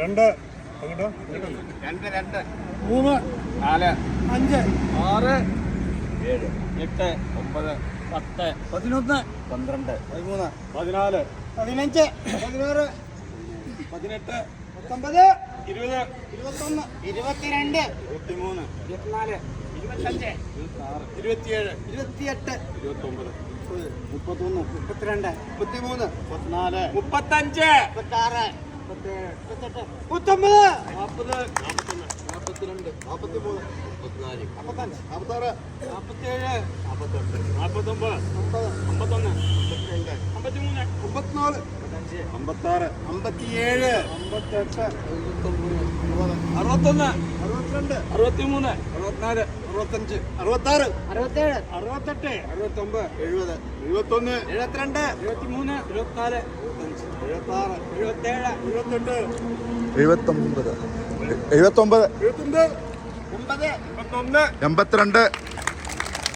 രണ്ട്. രണ്ട് രണ്ട്. മൂന്ന്. നാല്. അഞ്ച്. ആറ്. ഏഴ്. എട്ട്. ഒമ്പത്. പത്ത്. പതിനൊന്ന്. പന്ത്രണ്ട്. പതിമൂന്ന്. പതിനാല്. പതിനഞ്ച്. പതിനാറ്. പതിനെട്ട്. പത്തൊമ്പത്. ഇരുപത്. ഇരുപത്തൊന്ന്. ഇരുപത്തിരണ്ട്. ഇരുപത്തിമൂന്ന്. ഇരുപത്തിനാല്. ഇരുപത്തഞ്ച്. ഇരുപത്താറ് ഇരുപത്തിയേഴ്. ഇരുപത്തിയെട്ട്. ഇരുപത്തൊമ്പത്. മുപ്പത്തൊന്ന്. മുപ്പത്തിരണ്ട്. മുപ്പത്തിമൂന്ന്. മുപ്പത്തിനാല്. മുപ്പത്തഞ്ച്. മുപ്പത്താറ്. മുപ്പത്തൊമ്പത് നാൽപ്പത് നാൽപ്പത്തിരണ്ട് നാൽപ്പത്തിമൂന്ന് മുപ്പത്തിനാല് നാൽപ്പത്തഞ്ച് നാൽപ്പത്താറ് നാൽപ്പത്തേഴ് നാൽപ്പത്തെട്ട് നാൽപ്പത്തൊമ്പത് അമ്പത് അമ്പത്തൊന്ന് അമ്പത്തിരണ്ട് അമ്പത്തിമൂന്ന് അമ്പത്തിനാല് അമ്പത്താറ് അമ്പത്തിയേഴ് അമ്പത്തെട്ട് അറുപത്തൊന്ന് അറുപത്തിമൂന്ന്. അറുപത്തിനാല് അറുപത്തഞ്ച് അറുപത്താറ്. അറുപത്തേഴ്. അറുപത്തെട്ട് അറുപത്തൊമ്പത് എഴുപത്. എഴുപത്തൊന്ന്. എഴുപത്തിരണ്ട്. എഴുപത്തിമൂന്ന് എഴുപത്തിനാല്. എഴുപത്തഞ്ച് എഴുപത്താറ് എഴുപത്തേഴ്. എഴുപത്തെട്ട്. എഴുപത്തൊമ്പത്. എഴുപത്തൊമ്പത്. എഴുപത്തൊമ്പത്. എൺപത്തൊന്ന്. എൺപത്തിരണ്ട്.